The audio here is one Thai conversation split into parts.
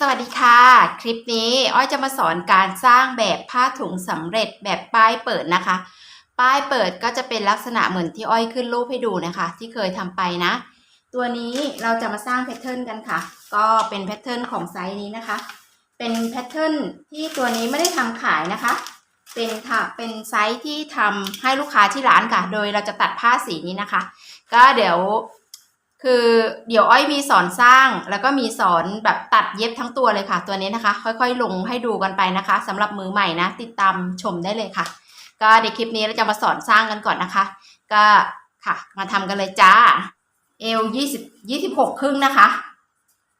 สวัสดีค่ะ คลิปนี้อ้อยจะมาสอนการสร้างแบบผ้าถุงสำเร็จแบบป้ายเปิดนะคะ ป้ายเปิดก็จะเป็นลักษณะเหมือนที่อ้อยขึ้นรูปให้ดูนะคะ ที่เคยทำไปนะ ตัวนี้เราจะมาสร้างแพทเทิร์นกันค่ะ ก็เป็นแพทเทิร์นของไซส์นี้นะคะ เป็นแพทเทิร์นที่ตัวนี้ไม่ได้ทำขายนะคะ เป็นค่ะเป็นไซส์ที่ทำให้ลูกค้าที่ร้านค่ะ โดยเราจะตัดผ้าสีนี้นะคะ ก็เดี๋ยว คือเดี๋ยวอ้อยมีสอนสร้างแล้วก็มีสอนแบบตัดเย็บทั้งตัวเลยค่ะ ตัวนี้นะคะ ค่อยๆ ลงให้ดูกันไปนะคะสำหรับมือใหม่นะ ติดตามชมได้เลยค่ะ ก็ในคลิปนี้เราจะมาสอนสร้างกันก่อนนะคะ ก็ค่ะ มาทำกันเลยจ้าเอวยี่สิบยี่สิบหกครึ่งนะคะ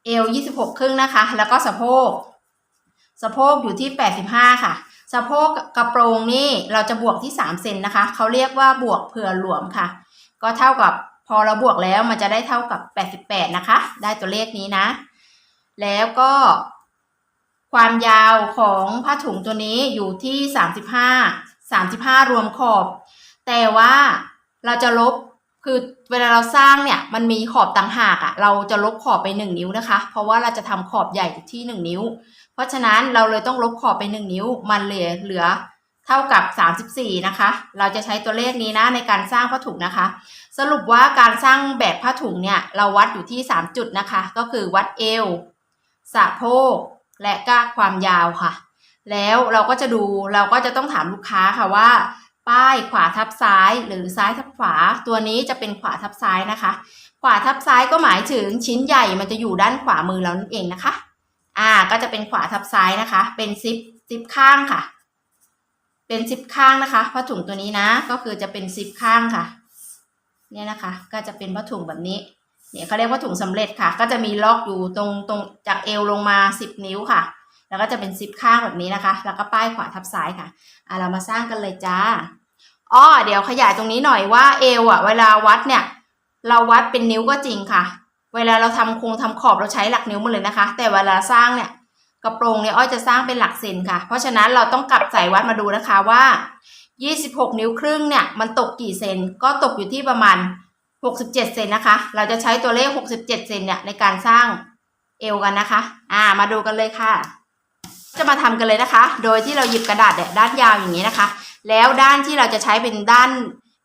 เอวยี่สิบหกครึ่งนะคะ แล้วก็สะโพกสะโพกอยู่ที่แปดสิบห้าค่ะสะโพกกระโปรงนี่เราจะบวกที่สามเซนนะคะเขาเรียกว่าบวกเผื่อหลวมค่ะ ก็เท่ากับ พอเราบวกแล้วมันจะได้เท่ากับ 88 นะคะ ได้ตัวเลขนี้นะ แล้วก็ความยาวของผ้าถุงตัวนี้อยู่ที่ 35 35 รวมขอบ แต่ว่าเราจะลบคือเวลาเราสร้างเนี่ยมันมีขอบต่างหากอะ่ะเราจะลบขอบไป 1 นิ้วนะคะ เพราะว่าเราจะทำขอบใหญ่ที่ 1 นิ้ว เพราะฉะนั้นเราเลยต้องลบขอบไป 1 นิ้ว มันเหลือเหลือเท่ากับ 34 นะคะ เราจะใช้ตัวเลขนี้นะในการสร้างผ้าถุงนะคะ สรุปว่าการสร้างแบบผ้าถุงเนี่ยเราวัดอยู่ที่ 3 จุดนะคะ ก็คือวัดเอวสะโพกและก็ความยาวค่ะ แล้วเราก็จะดูเราก็จะต้องถามลูกค้าค่ะว่า ป้ายขวาทับซ้าย หรือซ้ายทับขวา ตัวนี้จะเป็นขวาทับซ้ายนะคะ ขวาทับซ้ายก็หมายถึงชิ้นใหญ่มันจะอยู่ด้านขวามือเรานั่นเองนะคะ อ่าก็จะเป็นขวาทับซ้ายนะคะ เป็นซิปซิปข้างค่ะ เป็นซิปข้างนะคะผ้าถุงตัวนี้นะ ก็คือจะเป็นซิปข้างค่ะ เนี่ยนะคะ ก็จะเป็นผ้าถุงแบบนี้ เนี่ยเขาเรียกว่าถุงสำเร็จค่ะ ก็จะมีล็อกอยู่ตรงตรงจากเอวลงมา 10 นิ้วค่ะ แล้วก็จะเป็นซิปข้างแบบนี้นะคะ แล้วก็ป้ายขวาทับซ้ายค่ะอะเรามาสร้างกันเลยจ้าอ้อเดี๋ยวขยายตรงนี้หน่อยว่าเอวอะ เวลาวัดเนี่ย เราวัดเป็นนิ้วก็จริงค่ะ เวลาเราทำโครงทำขอบเราใช้หลักนิ้วหมดเลยนะคะ แต่เวลาสร้างเนี่ยกระโปรงเนี่ยอ้อยจะสร้างเป็นหลักเซนค่ะ เพราะฉะนั้นเราต้องกลับใส่วัดมาดูนะคะว่า 26 นิ้วครึ่งเนี่ยมันตกกี่เซนก็ตกอยู่ที่ประมาณ 67 เซนนะคะ เราจะใช้ตัวเลข 67 เซนเนี่ยในการสร้างเอวกันนะคะ อ่า มาดูกันเลยค่ะ จะมาทำกันเลยนะคะ โดยที่เราหยิบกระดาษเนี่ยด้านยาวอย่างนี้นะคะ แล้วด้านที่เราจะใช้เป็นด้าน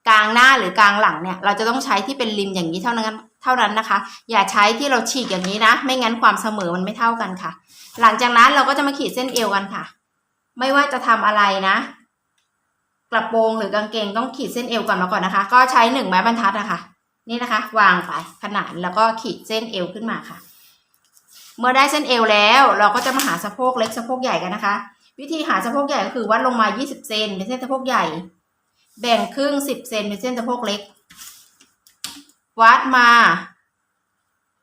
กลางหน้าหรือกลางหลังเนี่ย เราจะต้องใช้ที่เป็นริมอย่างนี้เท่านั้นเท่านั้นนะคะ อย่าใช้ที่เราฉีกอย่างนี้นะ ไม่งั้นความเสมอมันไม่เท่ากันค่ะ หลังจากนั้นเราก็จะมาขีดเส้นเอวกันค่ะ ไม่ว่าจะทำอะไรนะ กระโปรงหรือกางเกงต้องขีดเส้นเอวก่อนมาก่อนนะคะ ก็ใช้หนึ่งไม้บรรทัดนะคะ นี่นะคะ วางไปขนานแล้วก็ขีดเส้นเอวขึ้นมาค่ะ เมื่อได้เส้นเอวแล้ว เราก็จะมาหาสะโพกเล็กสะโพกใหญ่กันนะคะ วิธีหาสะโพกใหญ่ก็คือวัดลงมา 20 เซนเป็นเส้นสะโพกใหญ่ แบ่งครึ่ง 10 เซนเป็นเส้นสะโพกเล็ก วัดมา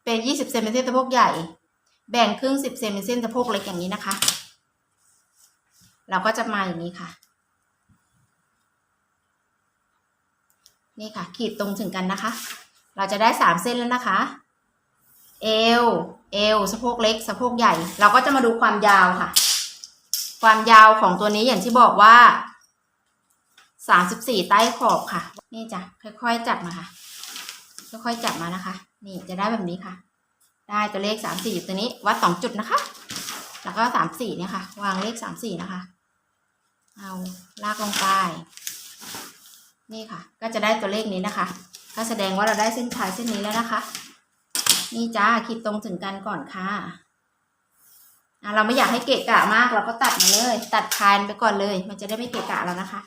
เป็น 20 เซนเป็นเส้นสะโพกใหญ่ แบ่งครึ่ง 10 เซนเป็นเส้นสะโพกเล็กอย่างนี้นะคะ เราก็จะมาอย่างนี้ค่ะ นี่ค่ะ ขีดตรงถึงกันนะคะ เราจะได้สามเส้นแล้วนะคะ เอว เอว สะโพกเล็ก สะโพกใหญ่ เราก็จะมาดูความยาวค่ะ ความยาวของตัวนี้อย่างที่บอกว่าสามสิบสี่ใต้ขอบค่ะ นี่จ้ะ ค่อยๆจับมาค่ะ ค่อยๆจับมานะคะ นี่จะได้แบบนี้ค่ะ ได้ตัวเลขสามสี่อยู่ตัวนี้ วัดสองจุดนะคะ แล้วก็สามสี่เนี่ยค่ะ วางเลขสามสี่นะคะ เอาลากลงไป นี่ค่ะ ก็จะได้ตัวเลขนี้นะคะ ก็แสดงว่าเราได้เส้นชายเส้นนี้แล้วนะคะ นี่จ้าขีดตรงถึงกันก่อนค่ะอะเราไม่อยากให้เกะกะมากเราก็ตัดมาเลย ตัดคานไปก่อนเลย มันจะได้ไม่เกะกะแล้วนะคะ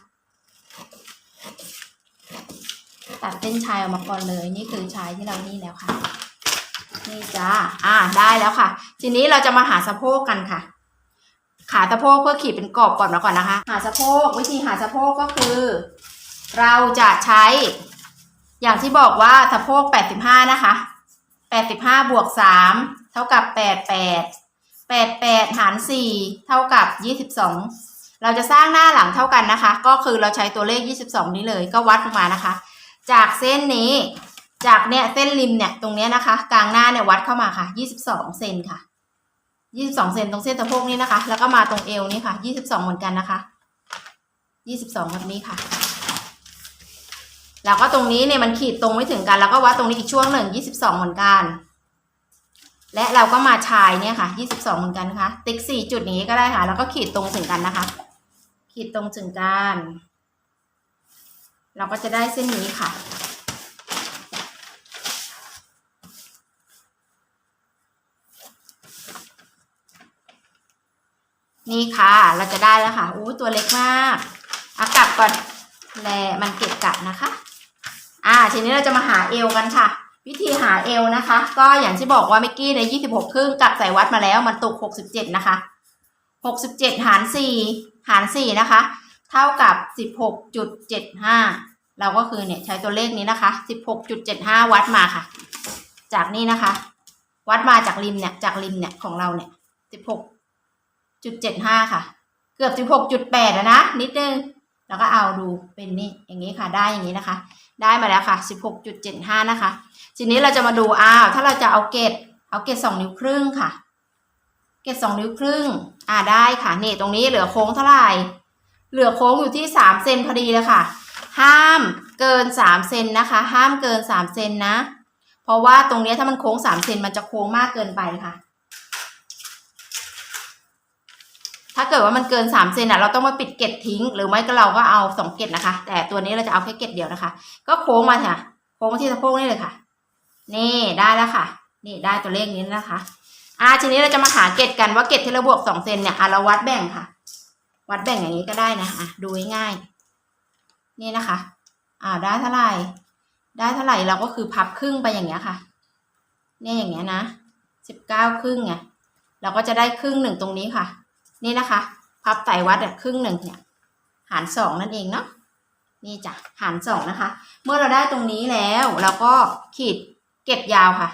ตัดเส้นชายออกมาก่อนเลย นี่คือชายที่เรานี่แล้วค่ะ นี่จ้าอ่าได้แล้วค่ะ ทีนี้เราจะมาหาสะโพกกันค่ะ ขาสะโพกเพื่อขีดเป็นกรอบก่อนมาก่อนนะคะ หาสะโพกวิธีหาสะโพกก็คือ เราจะใช้ อย่างที่บอกว่าสะโพก 85 นะคะ 85 บวก 3 เท่ากับ 88 88 หาร 4 เท่ากับ 22 เราจะสร้างหน้าหลังเท่ากันนะคะ ก็คือเราใช้ตัวเลข 22 นี้เลยก็วัดลงมานะคะ จากเส้นนี้จากเนี่ยเส้นริมเนี่ยตรงเนี้ยนะคะ กลางหน้าเนี่ยวัดเข้ามาค่ะ 22 เซนค่ะ 22 เซนตรงเส้นสะโพกนี้นะคะ แล้วก็มาตรงเอวนี่ค่ะ 22 เหมือนกันนะคะ 22แบบนี้ค่ะ แล้วก็ตรงนี้เนี่ยมันขีดตรงไม่ถึงกัน แล้วก็วัดตรงนี้อีกช่วงหนึ่ง22เหมือนกัน และเราก็มาชายเนี่ยค่ะ22เหมือนกันนะคะ ติ๊ก4จุดนี้ก็ได้ค่ะ แล้วก็ขีดตรงถึงกันนะคะ ขีดตรงถึงกัน เราก็จะได้เส้นนี้ค่ะนี่ค่ะ เราจะได้แล้วค่ะอู้ตัวเล็กมากอากลับก่อนแลมันเก็บกะนะคะ ทีนี้เราจะมาหาเอวกันค่ะ วิธีหาเอวนะคะ ก็อย่างที่บอกว่าเมื่อกี้ใน26ครึ่งกลับใส่วัดมาแล้วมันตก67นะคะ67หาร4หาร4นะคะ เท่ากับ16.75เราก็คือเนี่ยใช้ตัวเลขนี้นะคะ16.75วัดมาค่ะ จากนี่นะคะ วัดมาจากริมเนี่ยจากริมเนี่ยของเราเนี่ย16.75ค่ะ เกือบ16.8แล้วนะนิดนึงแล้วก็เอาดูเป็นนี่อย่างนี้ค่ะได้อย่างนี้นะคะ ได้มาแล้วค่ะ 16.75 นะคะ ทีนี้เราจะมาดูอ้าวถ้าเราจะเอาเกตเอาเกตสองนิ้วครึ่งค่ะ เกตสองนิ้วครึ่ง อ่าได้ค่ะ นี่ตรงนี้เหลือโค้งเท่าไหร่ เหลือโค้งอยู่ที่สามเซนพอดีเลยค่ะ ห้ามเกินสามเซนนะคะ ห้ามเกินสามเซนนะ เพราะว่าตรงนี้ถ้ามันโค้งสามเซนมันจะโค้งมากเกินไปค่ะ ถ้าเกิดว่ามันเกินสามเซนอะเราต้องมาปิดเกตทิ้ง หรือไม่ก็เราก็เอาสองเกตนะคะ แต่ตัวนี้เราจะเอาแค่เกตเดียวนะคะ ก็โค้งมาค่ะ โค้งมาที่สะโพกนี่เลยค่ะ นี่ได้แล้วค่ะ นี่ได้ตัวเลขนี้นะคะอ่าทีนี้เราจะมาหาเกตกันว่าเกตที่เราบวกสองเซนเนี่ยอะเราวัดแบ่งค่ะ วัดแบ่งอย่างนี้ก็ได้นะอะดูง่ายๆนี่นะคะอ่าได้เท่าไหร่ ได้เท่าไหร่เราก็คือพับครึ่งไปอย่างเงี้ยค่ะ เนี่ยอย่างเงี้ยนะสิบเก้าครึ่งไงเราก็จะได้ครึ่งหนึ่งตรงนี้ค่ะ นี่นะคะ พับไตวัดครึ่งหนึ่งเนี่ย หารสองนั่นเองเนาะนี่จ้ะหารสองนะคะ เมื่อเราได้ตรงนี้แล้วเราก็ขีดเก็ดยาวค่ะ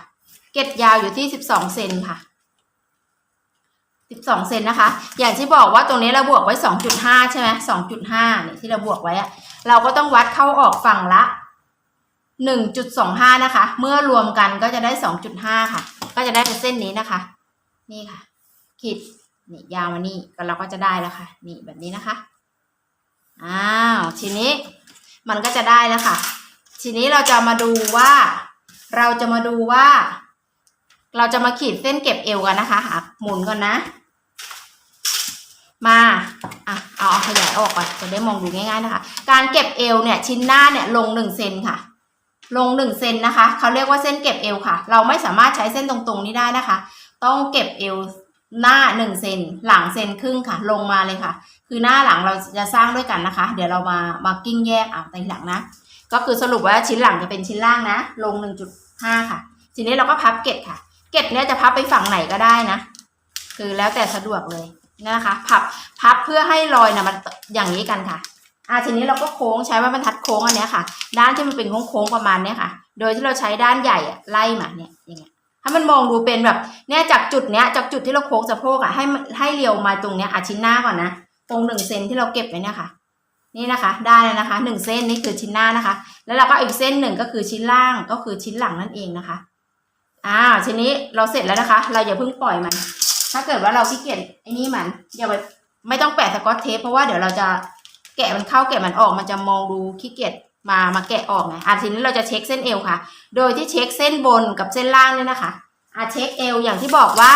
เก็ดยาวอยู่ที่สิบสองเซนค่ะสิบสองเซนนะคะ อย่างที่บอกว่าตรงนี้เราบวกไว้สองจุดห้าใช่ไหมสองจุดห้าเนี่ยที่เราบวกไว้อะเราก็ต้องวัดเข้าออกฝั่งละหนึ่งจุดสองห้านะคะ เมื่อรวมกันก็จะได้สองจุดห้าค่ะ ก็จะได้เป็นเส้นนี้นะคะ นี่ค่ะ ขีด นี่ยาวมานี่ก็เราก็จะได้แล้วค่ะ นี่แบบนี้นะคะ อ้าว ทีนี้มันก็จะได้แล้วค่ะ ทีนี้เราจะมาดูว่า เราจะมาดูว่า เราจะมาขีดเส้นเก็บเอวกันนะคะอะหมุนก่อนนะ มาอะเอาเอาขยายออกก่อนจะได้มองดูง่ายๆนะคะ การเก็บเอวเนี่ย ชิ้นหน้าเนี่ยลงหนึ่งเซนค่ะลงหนึ่งเซนนะคะเขาเรียกว่าเส้นเก็บเอวค่ะ เราไม่สามารถใช้เส้นตรงๆนี้ได้นะคะ ต้องเก็บเอว หน้าหนึ่งเซนหลังเซนครึ่งค่ะ ลงมาเลยค่ะ คือหน้าหลังเราจะสร้างด้วยกันนะคะ เดี๋ยวเรามามากิ้งแยกอะในหลังนะ ก็คือสรุปว่าชิ้นหลังจะเป็นชิ้นล่างนะ ลง 1.5 ค่ะ ทีนี้เราก็พับเกล็ดค่ะ เกล็ดเนี้ยจะพับไปฝั่งไหนก็ได้นะ คือแล้วแต่สะดวกเลยนะคะ พับพับเพื่อให้รอยนะมันอย่างนี้กันค่ะอ่าทีนี้เราก็โค้งใช้ว่าบรรทัดโค้งอันเนี้ยค่ะ ด้านที่มันเป็นโค้งๆประมาณเนี้ยค่ะ โดยที่เราใช้ด้านใหญ่อะไล่มาเนี่ยอย่างเงี้ย ให้มันมองดูเป็นแบบเนี่ยจากจุดเนี้ยจากจุดที่เราโค้งสะโพกอะให้ให้เรียวมาตรงเนี้ยอะชิ้นหน้าก่อนนะตรงหนึ่งเซนที่เราเก็บไว้เนี่ยค่ะ นี่นะคะได้แล้วนะคะหนึ่งเส้นนี่คือชิ้นหน้านะคะ แล้วเราก็อีกเส้นหนึ่งก็คือชิ้นล่างก็คือชิ้นหลังนั่นเองนะคะอ่าทีนี้เราเสร็จแล้วนะคะ เราอย่าเพิ่งปล่อยมัน ถ้าเกิดว่าเราขี้เกียจไอ้นี่มันอย่าไปไม่ต้องแปะสกอตเทปเพราะว่าเดี๋ยวเราจะแกะมันเข้าแกะมันออกมันจะมองดูขี้เกียจ มามาแกะออกไงอะทีนี้เราจะเช็คเส้นเอวค่ะ โดยที่เช็คเส้นบนกับเส้นล่างเนี่ยนะคะอะเช็คเอวอย่างที่บอกว่า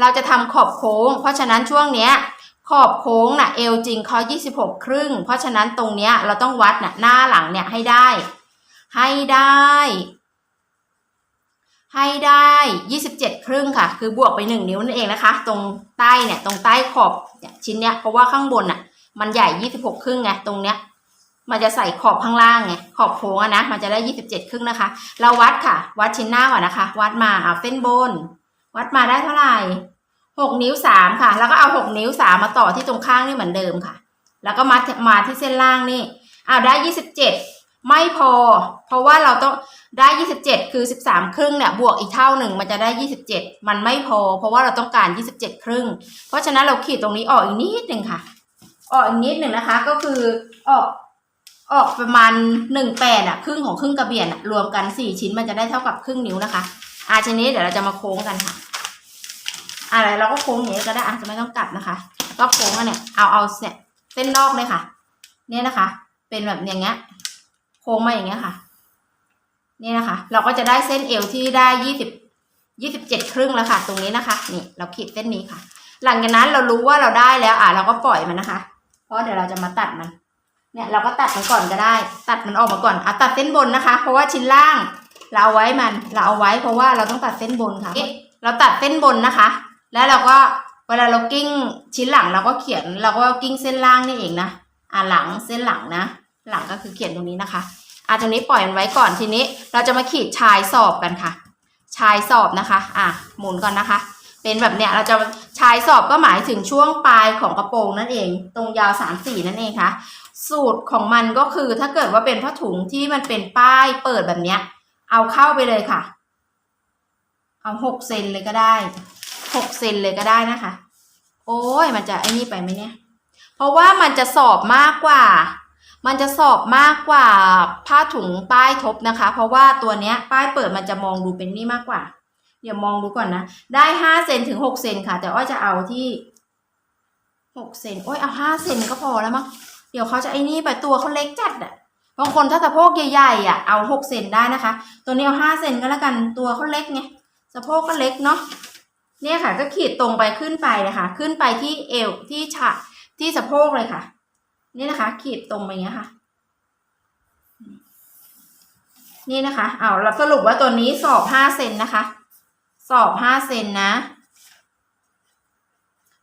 เราจะทำขอบโค้ง เพราะฉะนั้นช่วงเนี้ยขอบโค้งน่ะเอวจริงเขา26 ครึ่ง เพราะฉะนั้นตรงเนี้ยเราต้องวัดน่ะหน้าหลังเนี่ยให้ได้ ให้ได้ ให้ได้ 27 ครึ่งค่ะ คือบวกไป 1 นิ้วนั่นเองนะคะ ตรงใต้เนี่ยตรงใต้ขอบชิ้นเนี้ยเพราะว่าข้างบนน่ะมันใหญ่ 26 ครึ่งไงตรงเนี้ย มันจะใส่ขอบข้างล่างไงขอบโค้งอะนะมันจะได้27ครึ่งนะคะ เราวัดค่ะ วัดชิ้นหน้าก่อนนะคะ วัดมาเอาเส้นบน วัดมาได้เท่าไหร่หกนิ้วสามค่ะ แล้วก็เอาหกนิ้วสามมาต่อที่ตรงข้างนี่เหมือนเดิมค่ะ แล้วก็มามาที่เส้นล่างนี่เอาได้ยี่สิบเจ็ดไม่พอ เพราะว่าเราต้องได้ยี่สิบเจ็ดคือสิบสามครึ่งเนี่ยบวกอีกเท่าหนึ่งมันจะได้ยี่สิบเจ็ดมันไม่พอ เพราะว่าเราต้องการยี่สิบเจ็ดครึ่ง เพราะฉะนั้นเราขีดตรงนี้ออกอีกนิดหนึ่งค่ะ ออกอีกนิดหนึ่งนะคะ ก็คือออก ออกประมาณหนึ่งแปดอะครึ่งของครึ่งกระเบียนอะรวมกันสี่ชิ้นมันจะได้เท่ากับครึ่งนิ้วนะคะอาทีนี้เดี๋ยวเราจะมาโค้งกันค่ะอะไรเราก็โค้งอย่างนี้ก็ได้อาจจะไม่ต้องกลับนะคะก็โค้งอันเนี่ยเอาเอาเนี่ยเส้นนอกเลยค่ะ เนี่ยนะคะ เป็นแบบอย่างเงี้ย โค้งมาอย่างเงี้ยค่ะนี่นะคะ เราก็จะได้เส้นเอวที่ได้ยี่สิบยี่สิบเจ็ดครึ่งแล้วค่ะ ตรงนี้นะคะ นี่เราขีดเส้นนี้ค่ะ หลังจากนั้นเรารู้ว่าเราได้แล้วอะเราก็ปล่อยมันนะคะ เพราะเดี๋ยวเราจะมาตัดมัน เนี่ยเราก็ตัดมันก่อนก็ได้ ตัดมันออกมาก่อนอะตัดเส้นบนนะคะ เพราะว่าชิ้นล่าง เราเอาไว้มันเราเอาไว้เพราะว่าเราต้องตัดเส้นบนค่ะ เราตัดเส้นบนนะคะ แล้วเราก็เวลาเรากิ้งชิ้นหลังเราก็เขียนเราก็กิ้งเส้นล่างนี่เองนะอะหลังเส้นหลังนะ หลังก็คือเขียนตรงนี้นะคะอะตรงนี้ปล่อยมันไว้ก่อนทีนี้ เราจะมาขีดชายสอบกันค่ะ ชายสอบนะคะ อะหมุนก่อนนะคะ เป็นแบบเนี้ยเราจะชายสอบก็หมายถึงช่วงปลายของกระโปรงนั่นเอง ตรงยาวสามสี่นั่นเองค่ะ สูตรของมันก็คือถ้าเกิดว่าเป็นผ้าถุงที่มันเป็นป้ายเปิดแบบเนี้ย เอาเข้าไปเลยค่ะ เอาหกเซนเลยก็ได้หกเซนเลยก็ได้นะคะ โอ้ยมันจะไอ้นี่ไปไหมเนี่ย เพราะว่ามันจะสอบมากกว่า มันจะสอบมากกว่าผ้าถุงป้ายทบนะคะ เพราะว่าตัวเนี้ยป้ายเปิดมันจะมองดูเป็นนี่มากกว่า เดี๋ยวมองดูก่อนนะ ได้ห้าเซนถึงหกเซนค่ะ แต่อ้อยจะเอาที่หกเซนโอ้ยเอาห้าเซนก็พอแล้วมั้ง เดี๋ยวเขาจะไอ้นี่ไปตัวเขาเล็กจัดอะบางคนถ้าสะโพกใหญ่ๆอะเอาหกเซนได้นะคะ ตัวนี้เอาห้าเซนก็แล้วกันตัวเขาเล็กไงสะโพกก็เล็กเนาะเนี่ยค่ะ ก็ขีดตรงไปขึ้นไปเลยค่ะขึ้นไปที่เอวที่ฉะที่สะโพกเลยค่ะ นี่นะคะ ขีดตรงไปอย่างเงี้ยค่ะ นี่นะคะเอาเราสรุปว่าตัวนี้สอบห้าเซนนะคะ สอบห้าเซนนะ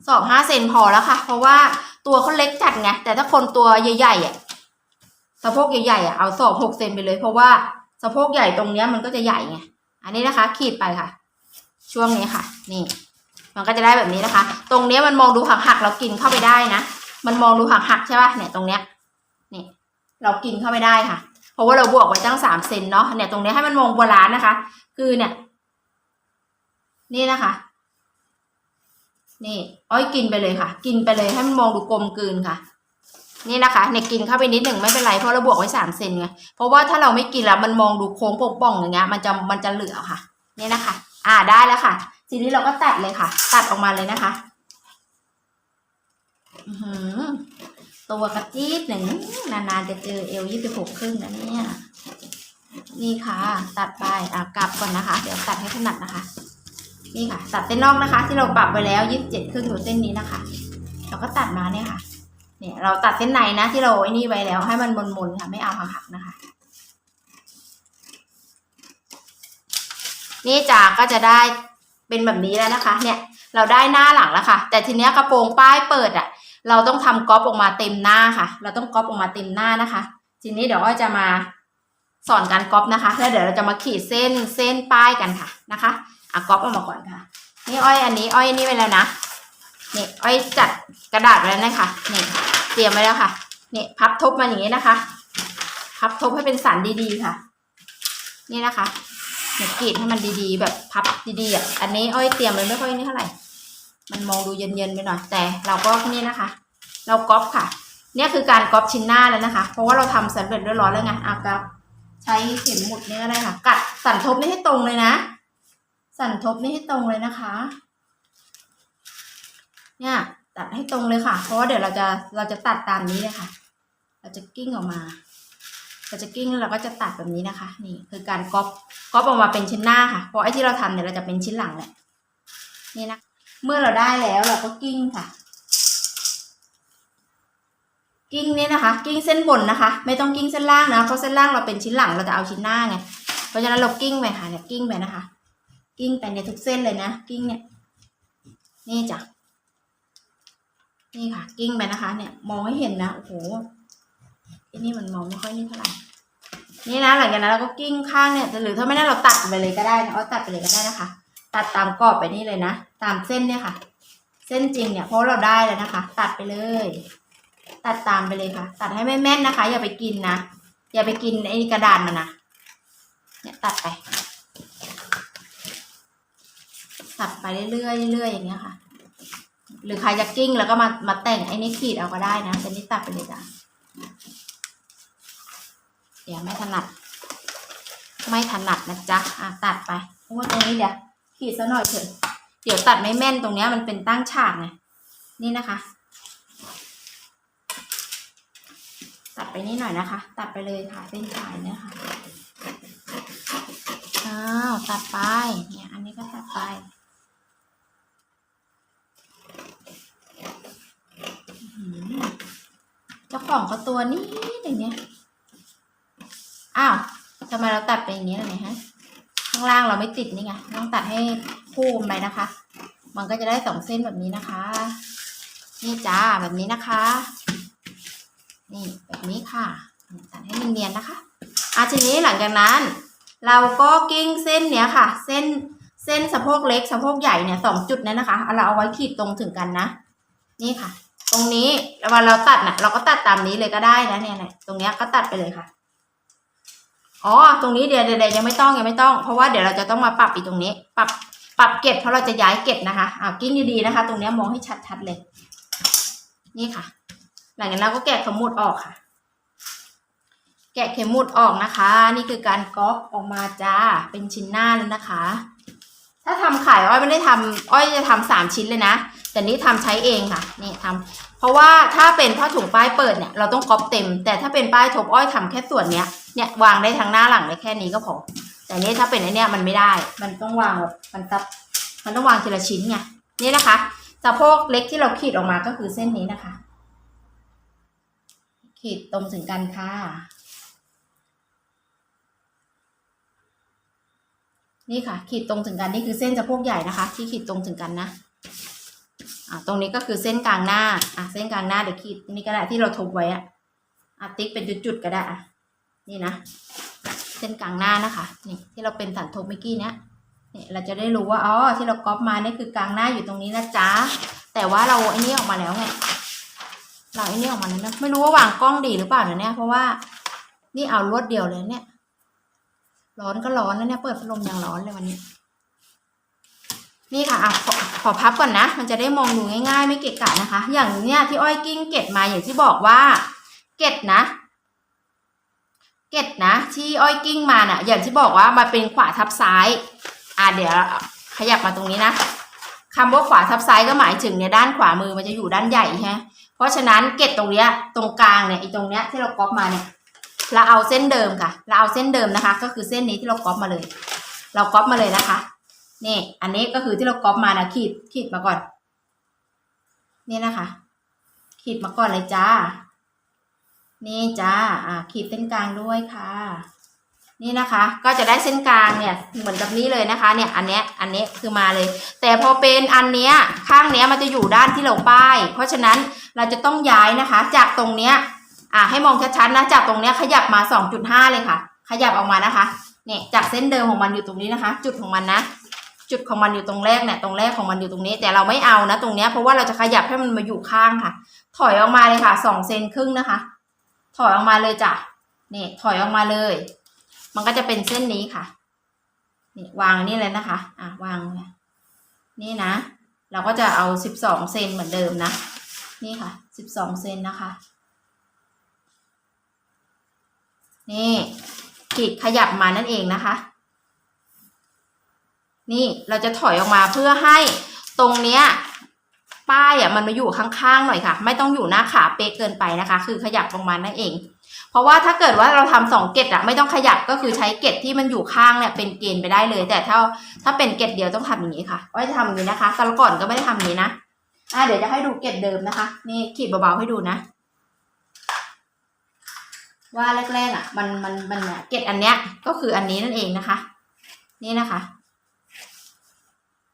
สอบห้าเซนพอแล้วค่ะ เพราะว่า ตัวเขาเล็กจัดไงแต่ถ้าคนตัวใหญ่ๆอะสะโพกใหญ่ๆอะเอาสอบหกเซนไปเลย เพราะว่าสะโพกใหญ่ตรงเนี้ยมันก็จะใหญ่ไงอันนี้นะคะ ขีดไปค่ะ ช่วงนี้ค่ะ นี่ มันก็จะได้แบบนี้นะคะ ตรงเนี้ยมันมองดูหักๆเรากินเข้าไปได้นะมันมองดูหักๆใช่ป่ะเนี่ยตรงเนี้ยนี่ เรากินเข้าไปได้ค่ะ เพราะว่าเราบวกไว้ตั้งสามเซนเนาะเนี่ยตรงเนี้ยให้มันมองโบราณนะคะ คือเนี่ย นี่นะคะ นี่อ้อยกินไปเลยค่ะ กินไปเลยให้มันมองดูกลมกลืนค่ะ นี่นะคะเนี่ยกินเข้าไปนิดหนึ่งไม่เป็นไรเพราะเราบวกไว้สามเซนไงเพราะว่าถ้าเราไม่กินแล้วมันมองดูโค้งป่องอย่างเงี้ยมันจะมันจะเหลือค่ะ นี่นะคะ อ่าได้แล้วค่ะ ทีนี้เราก็ตัดเลยค่ะ ตัดออกมาเลยนะคะอือหือตัวกระจี๊ดหนึ่งนานๆจะเจอเอลยี่สิบหกครึ่งนะเนี่ยนี่ค่ะ ตัดไปอะกลับก่อนนะคะ เดี๋ยวตัดให้ถนัดนะคะ นี่ค่ะ ตัดเส้นนอกนะคะ ที่เราปรับไว้แล้วยี่สิบเจ็ดครึ่งอยู่เส้นนี้นะคะ เราก็ตัดมาเนี่ยค่ะ เนี่ย เราตัดเส้นในนะที่เราไอ้นี่ไว้แล้วให้มันมนๆค่ะ ไม่เอาหักๆนะคะ นี่จากก็จะได้เป็นแบบนี้แล้วนะคะ เนี่ย เราได้หน้าหลังแล้วค่ะ แต่ทีเนี้ยกระโปรงป้ายเปิดอะ่ะ เราต้องทำก๊อปออกมาเต็มหน้าค่ะ เราต้องก๊อปออกมาเต็มหน้านะคะ ทีนี้เดี๋ยวอ้อยจะมาสอนการก๊อปนะคะ แล้วเดี๋ยวเราจะมาขีดเส้นเส้นป้ายกันค่ะนะคะ อะก๊อปออกมาก่อนค่ะ นี่อ้อยอันนี้อ้อยนี่ไว้แล้วนะนี่อ้อยจัดกระดาษไว้แล้วนะคะนี่เตรียมไว้แล้วค่ะนี่พับทบมาอย่างนี้นะคะ พับทบให้เป็นสันดีๆค่ะ นี่นะคะเนี่ยกรีดให้มันดีๆ แบบพับดีๆอะอันนี้อ้อยเตรียมไว้ไม่ค่อยนี่เท่าไหร่ มันมองดูเย็นๆไปหน่อยแต่เราก็นี่นะคะ เราก๊อปค่ะเนี่ยคือการก๊อปชิ้นหน้าแล้วนะคะ เพราะว่าเราทำสำเร็จเรียบร้อยแล้วไงอะครับใช้เข็มหมุดนี่ก็ได้ค่ะ กัดสันทบนี่ให้ตรงเลยนะ สั่นทบนี่ให้ตรงเลยนะคะ เนี่ยตัดให้ตรงเลยค่ะ เพราะว่าเดี๋ยวเราจะเราจะตัดตามนี้เลยค่ะ เราจะกิ้งออกมาเราจะกิ้งแล้วเราก็จะตัดแบบนี้นะคะ นี่คือการก๊อปก๊อปออกมาเป็นชิ้นหน้าค่ะ เพราะไอ้ที่เราทำเนี่ยเราจะเป็นชิ้นหลังแหละนี่นะ เมื่อเราได้แล้วเราก็กิ้งค่ะ กิ้งนี่นะคะ กิ้งเส้นบนนะคะ ไม่ต้องกิ้งเส้นล่างนะเพราะเส้นล่างเราเป็นชิ้นหลังเราจะเอาชิ้นหน้าไงเพราะฉะนั้นเรากิ้งไปค่ะเนี่ยกิ้งไปนะคะ กิ้งไปในทุกเส้นเลยนะ กิ้งเนี่ย นี่จ้ะ นี่ค่ะ กิ้งไปนะคะ เนี่ย มองให้เห็นนะ โอ้โหอ้นี่มันมองไม่ค่อยนี่เท่าไหร่ นี่นะ หลังจากนั้นเราก็กิ้งข้างเนี่ยหรือถ้าไม่ได้เราตัดไปเลยก็ได้นะเอาตัดไปเลยก็ได้นะคะ ตัดตามกรอบไปนี่เลยนะ ตามเส้นเนี่ยค่ะ เส้นจริงเนี่ยเพราะเราได้แล้วนะคะ ตัดไปเลย ตัดตามไปเลยค่ะ ตัดให้ไม่แม่นนะคะ อย่าไปกินนะ อย่าไปกินไอ้กระดานมันนะ เนี่ยตัดไป ตัดไปเรื่อยๆเรื่อยๆอย่างเงี้ยค่ะ หรือใครจะกิ้งแล้วก็มามาแต่งไอ้นี่ขีดเอาก็ได้นะแต่นี่ตัดไปเลยจ้ะเดี๋ยวไม่ถนัด ไม่ถนัดนะจ๊ะอะตัดไปเพราะว่าตรงนี้เดี๋ยวขีดซะหน่อยเถอะเดี๋ยวตัดไม่แม่นตรงเนี้ยมันเป็นตั้งฉากไงนี่นะคะ ตัดไปนี่หน่อยนะคะ ตัดไปเลยค่ะเส้นชายเนี่ยค่ะอ้าวตัดไปเนี่ยอันนี้ก็ตัดไปอื้อหือ เจ้าของก็ตัวนี้อย่างเนี้ยอ้าวทำไมเราตัดไปอย่างนี้ล่ะเนี่ยฮะ ข้างล่างเราไม่ติดนี่ไงต้องตัดให้คู่กันไปนะคะ มันก็จะได้สองเส้นแบบนี้นะคะ นี่จ้าแบบนี้นะคะ นี่แบบนี้ค่ะ ตัดให้เนียนๆนะคะอาทีนี้หลังจากนั้น เราก็กิ้งเส้นเนี้ยค่ะ เส้นเส้นสะโพกเล็กสะโพกใหญ่เนี่ยสองจุดนั้นนะคะ เราเอาไว้ขีดตรงถึงกันนะ นี่ค่ะ รงนี้เวลาเราตัดน่ะ เราก็ตัดตามนี้เลยก็ได้นะเนี่ยเนี่ยตรงเนี้ยก็ตัดไปเลยค่ะ อ๋อ ตรงนี้เดี๋ยวเดี๋ยวยังไม่ต้องยังไม่ต้อง เพราะว่าเดี๋ยวเราจะต้องมาปรับอีกตรงนี้ ปรับปรับเกล็ดเพราะเราจะย้ายเกล็ดนะคะอ่ากิ้งดีๆนะคะ ตรงเนี้ยมองให้ชัดๆเลย นี่ค่ะ หลังจากนั้นก็แกะขมุดออกค่ะ แกะเข็มหมุดออกนะคะ นี่คือการก๊อปออกมาจ้า เป็นชิ้นหน้าแล้วนะคะ ถ้าทำขายอ้อยไม่ได้ทำอ้อยจะทำสามชิ้นเลยนะ แต่นี่ทำใช้เองค่ะ นี่ทำ เพราะว่าถ้าเป็นผ้าถุงป้ายเปิดเนี่ยเราต้องก๊อปเต็ม แต่ถ้าเป็นป้ายทบอ้อยทำแค่ส่วนเนี้ยเนี่ยวางได้ทั้งหน้าหลังได้แค่นี้ก็พอ แต่นี่ถ้าเป็นไอเนี้ยมันไม่ได้ มันต้องวางแบบมันตับมันต้องวางทีละชิ้นไงนี่นะคะสะโพกเล็กที่เราขีดออกมาก็คือเส้นนี้นะคะ ขีดตรงถึงกันค่ะ นี่ค่ะ ขีดตรงถึงกันนี่คือเส้นสะโพกใหญ่นะคะ ที่ขีดตรงถึงกันนะ อ่าตรงนี้ก็คือเส้นกลางหน้าอะเส้นกลางหน้าเดี๋ยวขีดนี่ก็ได้ที่เราทบไว้อะอะติ๊กเป็นจุดๆก็ได้อะนี่นะ เส้นกลางหน้านะคะ นี่ที่เราเป็นสันทบเมื่อกี้เนี้ยนี่เราจะได้รู้ว่าอ๋อที่เราก๊อปมานี่คือกลางหน้าอยู่ตรงนี้นะจ๊ะแต่ว่าเราไอ้นี่ออกมาแล้วไงเราไอ้นี่ออกมาแล้วนะไม่รู้ว่าวางกล้องดีหรือเปล่าเนี่ยเพราะว่านี่เอารวดเดียวเลยเนี่ย ร้อนก็ร้อนนะเนี่ยเปิดพัดลมยังร้อนเลยวันนี้ นี่ค่ะอะขอขอพับก่อนนะ มันจะได้มองดูง่าย ๆ ไม่เกะกะนะคะ อย่างเนี้ยที่อ้อยกิ้งเก็ดมาอย่างที่บอกว่า เก็ดนะ เก็ดนะ ที่อ้อยกิ้งมาน่ะ อย่างที่บอกว่ามาเป็นขวาทับซ้าย อะเดี๋ยวขยับมาตรงนี้นะคำว่าขวาทับซ้ายก็หมายถึงเนี่ยด้านขวามือมันจะอยู่ด้านใหญ่ใช่ไหมเพราะฉะนั้นเก็ดตรงเนี้ยตรงกลางเนี่ยไอ้ตรงเนี้ยที่เราก๊อปมาเนี่ยเราเอาเส้นเดิมค่ะ เราเอาเส้นเดิมนะคะ ก็คือเส้นนี้ที่เราก๊อปมาเลย เราก๊อปมาเลยนะคะ นี่อันนี้ก็คือที่เราก๊อปมานะขีดขีดมาก่อน นี่นะคะ ขีดมาก่อนเลยจ้า นี่จ้าอ่าขีดเส้นกลางด้วยค่ะ นี่นะคะ ก็จะได้เส้นกลางเนี่ยเหมือนกับนี้เลยนะคะ เนี่ยอันเนี้ยอันนี้คือมาเลย แต่พอเป็นอันเนี้ยข้างเนี้ยมันจะอยู่ด้านที่เราป้าย เพราะฉะนั้นเราจะต้องย้ายนะคะ จากตรงเนี้ยอ่าให้มองชัดๆนะจากตรงเนี้ยขยับมา 2.5 เลยค่ะ ขยับออกมานะคะเนี่ยจากเส้นเดิมของมันอยู่ตรงนี้นะคะ จุดของมันนะ จุดของมันอยู่ตรงแรกเนี่ยตรงแรกของมันอยู่ตรงนี้ แต่เราไม่เอานะตรงเนี้ยเพราะว่าเราจะขยับให้มันมาอยู่ข้างค่ะ ถอยออกมาเลยค่ะสองเซนครึ่งนะคะ ถอยออกมาเลยจ้ะนี่ถอยออกมาเลย มันก็จะเป็นเส้นนี้ค่ะนี่วางนี่เลยนะคะ อะวางนี่นี่นะเราก็จะเอาสิบสองเซนเหมือนเดิมนะ นี่ค่ะสิบสองเซนนะคะ นี่ขีดขยับมานั่นเองนะคะ นี่เราจะถอยออกมาเพื่อให้ตรงเนี้ยป้ายอะมันมาอยู่ข้างๆหน่อยค่ะ ไม่ต้องอยู่หน้าขาเป๊ะเกินไปนะคะ คือขยับลงมานั่นเอง เพราะว่าถ้าเกิดว่าเราทำสองเกตอะไม่ต้องขยับก็คือใช้เกตที่มันอยู่ข้างเนี่ยเป็นเกณฑ์ไปได้เลย แต่ถ้าถ้าเป็นเกตเดียวต้องทำอย่างนี้ค่ะว่าจะทำอย่างนี้นะคะตอนก่อนก็ไม่ได้ทำอย่างนี้นะอะเดี๋ยวจะให้ดูเกตเดิมนะคะ นี่ขีดเบาๆให้ดูนะ ว่าแรกๆอะ มันมันมันเนี่ยเกตอันเนี้ยก็คืออันนี้นั่นเองนะคะ นี่นะคะ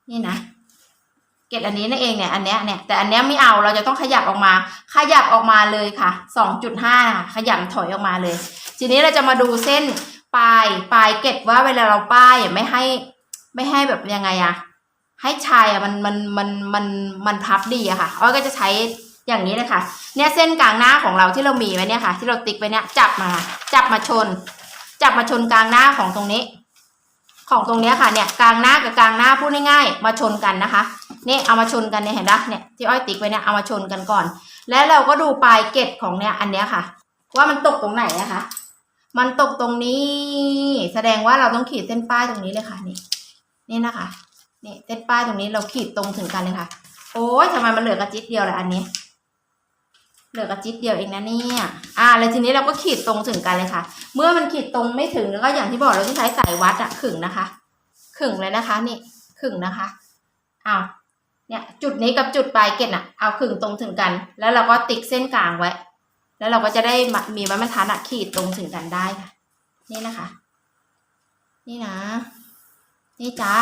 นี่นะเกตอันนี้นั่นเองเนี่ยอันเนี้ยเนี่ยแต่อันเนี้ยไม่เอาเราจะต้องขยับออกมา ขยับออกมาเลยค่ะสองจุดห้าขยับถอยออกมาเลย ทีนี้เราจะมาดูเส้นปลายปลายเกตว่าเวลาเราป้ายไม่ให้ไม่ให้แบบยังไงอะให้ชายอะมันมันมันมันมันพับดีอะค่ะอ้อยก็จะใช้อย่างนี้เลยค่ะ เนี่ยเส้นกลางหน้าของเราที่เรามีไว้เนี่ยค่ะ ที่เราติ๊กไว้เนี่ยจับมาจับมาชน จับมาชนกลางหน้าของตรงนี้ ของตรงเนี้ยค่ะเนี่ยกลางหน้ากับกลางหน้าพูดง่ายๆมาชนกันนะคะนี่เอามาชนกันเนี่ยเห็นปะเนี่ยที่อ้อยติ๊กไว้เนี่ยเอามาชนกันก่อน แล้วเราก็ดูปลายเกล็ดของเนี่ยอันเนี้ยค่ะ ว่ามันตกตรงไหนนะคะ มันตกตรงนี้ แสดงว่าเราต้องขีดเส้นป้ายตรงนี้เลยค่ะนี่นี่นะคะนี่เส้นป้ายตรงนี้เราขีดตรงถึงกันเลยค่ะ โอ้ยทำไมมันเหลือกระจิตเดียวเลยอันนี้ เหลือกระจิตเดียวเองนะเนี่ย อ่า แล้วทีนี้เราก็ขีดตรงถึงกันเลยค่ะ เมื่อมันขีดตรงไม่ถึงแล้วก็อย่างที่บอกเราต้องใช้สายวัดอะขึงนะคะ ขึงเลยนะคะ นี่ ขึงนะคะเอาเนี่ย จุดนี้กับจุดปลายเกล็ดอะเอาขึงตรงถึงกัน แล้วเราก็ติ๊กเส้นกลางไว้ แล้วเราก็จะได้มีไม้บรรทัดอะขีดตรงถึงกันได้ค่ะ นี่นะคะ นี่นะ นี่จ้า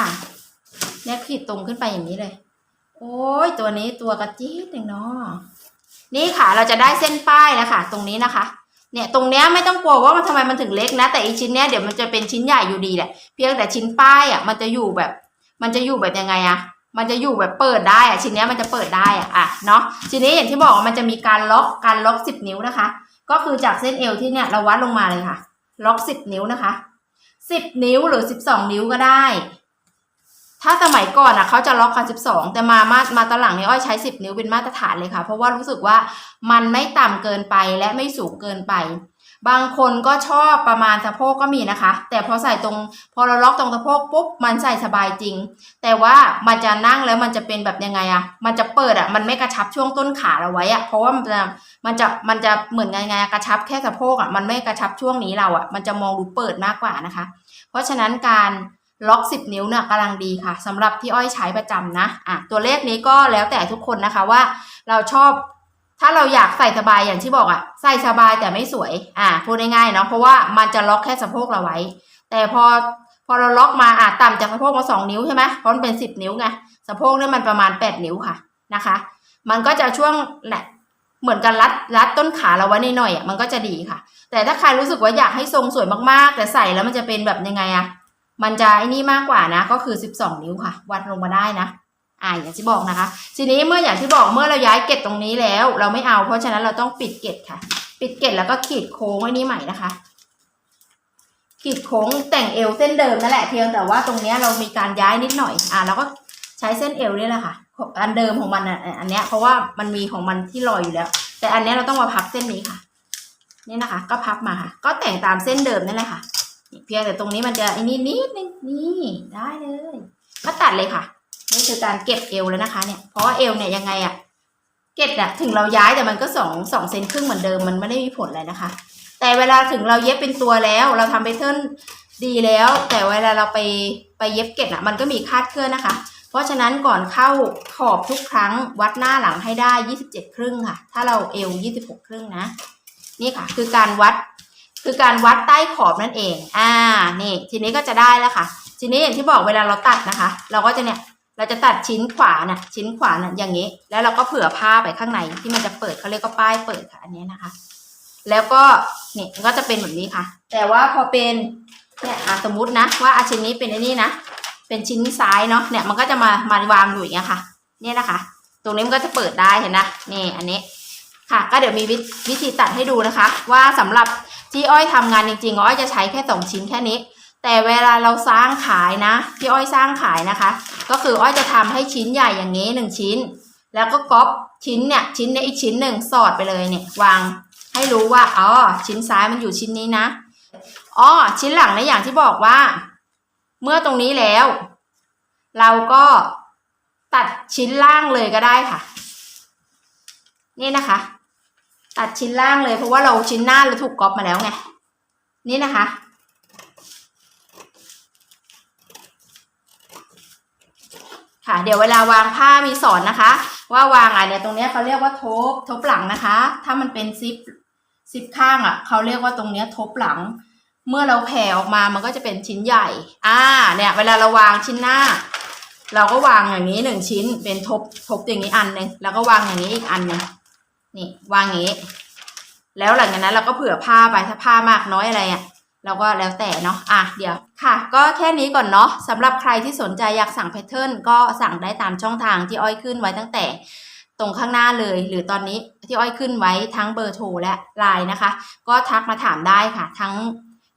เนี่ยขีดตรงขึ้นไปอย่างนี้เลย โอ้ยตัวนี้ตัวกระจี๊ดหนึ่งเนาะ นี่ค่ะเราจะได้เส้นป้ายแล้วค่ะ ตรงนี้นะคะ เนี่ยตรงเนี้ยไม่ต้องกลัวว่ามันทำไมมันถึงเล็กนะ แต่อีชิ้นเนี้ยเดี๋ยวมันจะเป็นชิ้นใหญ่อยู่ดีแหละเพียงแต่ชิ้นป้ายอะมันจะอยู่แบบ มันจะอยู่แบบยังไงอะมันจะอยู่แบบเปิดได้อะชิ้นเนี้ยมันจะเปิดได้อะอะเนาะทีนี้อย่างที่บอกว่ามันจะมีการล็อกการล็อกสิบนิ้วนะคะ ก็คือจากเส้นเอวที่เนี่ยเราวัดลงมาเลยค่ะ ล็อกสิบนิ้วนะคะสิบนิ้วหรือสิบสองนิ้วก็ได้ ถ้าสมัยก่อนอะเขาจะล็อกกันสิบสองแต่มามามาตอนหลังเนี่ยอ้อยใช้สิบนิ้วเป็นมาตรฐานเลยค่ะ เพราะว่ารู้สึกว่ามันไม่ต่ำเกินไปและไม่สูงเกินไป บางคนก็ชอบประมาณสะโพกก็มีนะคะ แต่พอใส่ตรงพอเราล็อกตรงสะโพกปุ๊บมันใส่สบายจริง แต่ว่ามันจะนั่งแล้วมันจะเป็นแบบยังไงอะมันจะเปิดอะมันไม่กระชับช่วงต้นขาเราไว้อะเพราะว่ามันจะมันจะมันจะเหมือนไงไงกระชับแค่สะโพกอะมันไม่กระชับช่วงนี้เราอะมันจะมองดูเปิดมากกว่านะคะ เพราะฉะนั้นการ ล็อก 10 นิ้วเนี่ยกำลังดีค่ะสำหรับที่อ้อยใช้ประจำนะอะตัวเลขนี้ก็แล้วแต่ทุกคนนะคะว่าเราชอบถ้าเราอยากใส่สบายอย่างที่บอกอะใส่สบายแต่ไม่สวยอ่าพูดง่ายๆเนาะเพราะว่ามันจะล็อกแค่สะโพกเราไว้ แต่พอพอเราล็อกมาอะต่ำจากสะโพกมาสองนิ้วใช่ไหมเพราะมันเป็นสิบนิ้วไงสะโพกเนี่ยมันประมาณแปดนิ้วค่ะนะคะ มันก็จะช่วงแหละเหมือนกันรัดรัดต้นขาเราไว้นิดหน่อยอะมันก็จะดีค่ะ แต่ถ้าใครรู้สึกว่าอยากให้ทรงสวยมากๆ แต่ใส่แล้วมันจะเป็นแบบยังไงอะ มันจะไอ้นี่มากกว่านะ ก็คือสิบสองนิ้วค่ะ วัดลงมาได้นะอ่าอย่างที่บอกนะคะ ทีนี้เมื่ออย่างที่บอกเมื่อเราย้ายเกล็ดตรงนี้แล้ว เราไม่เอา เพราะฉะนั้นเราต้องปิดเกล็ดค่ะ ปิดเกล็ดแล้วก็ขีดโค้งไว้นี่ใหม่นะคะ ขีดโค้งแต่งเอวเส้นเดิมนั่นแหละเพียงแต่ว่าตรงนี้เรามีการย้ายนิดหน่อยอ่าเราก็ใช้เส้นเอวนี่แหละค่ะ อันเดิมของมันอะอันเนี้ยเพราะว่ามันมีของมันที่ลอยอยู่แล้ว แต่อันเนี้ยเราต้องมาพับเส้นนี้ค่ะ นี่นะคะ ก็พับมาค่ะ ก็แต่งตามเส้นเดิมนั่นแหละค่ะ เพียงแต่ตรงนี้มันจะไอ้นี่นิดนึงนี่ได้เลยก็ตัดเลยค่ะ นี่คือการเก็บเอวแล้วนะคะ เนี่ยเพราะว่าเอวเนี่ยยังไงอะเก็บอะถึงเราย้ายแต่มันก็สองสองเซนครึ่งเหมือนเดิมมันไม่ได้มีผลอะไรนะคะ แต่เวลาถึงเราเย็บเป็นตัวแล้ว เราทำไปเทิร์นดีแล้ว แต่เวลาเราไปไปเย็บเก็บอะมันก็มีคาดเคลื่อนนะคะ เพราะฉะนั้นก่อนเข้าขอบทุกครั้งวัดหน้าหลังให้ได้ 27 ครึ่งค่ะ ถ้าเราเอว 26 ครึ่งนะ นี่ค่ะ คือการวัด คือการวัดใต้ขอบนั่นเอง อ่า นี่ ทีนี้ก็จะได้แล้วค่ะ ทีนี้อย่างที่บอกเวลาเราตัดนะคะ เราก็จะเนี่ย เราจะตัดชิ้นขวาน่ะ ชิ้นขวาน่ะอย่างนี้ แล้วเราก็เผื่อผ้าไปข้างในที่มันจะเปิดเขาเรียกว่าป้ายเปิดค่ะ อันนี้นะคะ แล้วก็เนี่ยก็จะเป็นแบบนี้ค่ะ แต่ว่าพอเป็นเนี่ยสมมตินะว่าอาชิ้นนี้เป็นอ้นี่นะ เป็นชิ้นซ้ายเนาะ เนี่ยมันก็จะมามาวางอยู่อย่างเงี้ยค่ะ เนี่ยนะคะ ตรงนี้มันก็จะเปิดได้เห็นนะนี่อันนี้ค่ะ ก็เดี๋ยวมีวิวิธีตัดให้ดูนะคะ ว่าสำหรับ ที่อ้อยทำงานจริงๆอ้อยจะใช้แค่สองชิ้นแค่นี้ แต่เวลาเราสร้างขายนะ ที่อ้อยสร้างขายนะคะ ก็คืออ้อยจะทำให้ชิ้นใหญ่อย่างนี้หนึ่งชิ้น แล้วก็ก๊อปชิ้นเนี่ยชิ้นเนี้อีกชิ้นหนึ่งสอดไปเลยเนี่ยวางให้รู้ว่าอ๋อชิ้นซ้ายมันอยู่ชิ้นนี้นะอ๋อชิ้นหลังในอย่างที่บอกว่า เมื่อตรงนี้แล้ว เราก็ตัดชิ้นล่างเลยก็ได้ค่ะ นี่นะคะ ตัดชิ้นล่างเลยเพราะว่าเราชิ้นหน้าเราถูกก๊อปมาแล้วไง นี่นะคะ ค่ะ เดี๋ยวเวลาวางผ้ามีสอนนะคะ ว่าวางอะเนี่ยตรงนี้เขาเรียกว่าทบทบหลังนะคะ ถ้ามันเป็นซิปซิปข้างอะเขาเรียกว่าตรงนี้ทบหลัง เมื่อเราแผ่ออกมามันก็จะเป็นชิ้นใหญ่ อ่า เนี่ย เวลาเราวางชิ้นหน้า เราก็วางอย่างนี้หนึ่งชิ้นเป็นทบทบอย่างนี้อันหนึ่งแล้วก็วางอย่างนี้อีกอันหนึ่ง นี่วางอย่างนี้ แล้วหลังจากนั้นเราก็เผื่อผ้าไปถ้าผ้ามากน้อยอะไรอะเราก็แล้วแต่เนาะอะเดี๋ยวค่ะ ก็แค่นี้ก่อนเนาะสำหรับใครที่สนใจอยากสั่งแพทเทิร์นก็สั่งได้ตามช่องทางที่อ้อยขึ้นไว้ตั้งแต่ตรงข้างหน้าเลย หรือตอนนี้ที่อ้อยขึ้นไว้ทั้งเบอร์โทรและไลน์นะคะ ก็ทักมาถามได้ค่ะ ทั้ง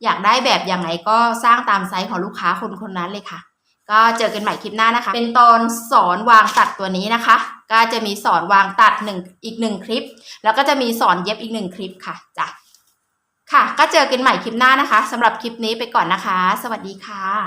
อยากได้แบบอย่างไรก็สร้างตามไซส์ของลูกค้าคนคนนั้นเลยค่ะ ก็เจอกันใหม่คลิปหน้านะคะ เป็นตอนสอนวางตัดตัวนี้นะคะ ก็จะมีสอนวางตัดหนึ่งอีกหนึ่งคลิป แล้วก็จะมีสอนเย็บอีกหนึ่งคลิปค่ะจ้ะค่ะ ก็เจอกันใหม่คลิปหน้านะคะสำหรับคลิปนี้ไปก่อนนะคะ สวัสดีค่ะ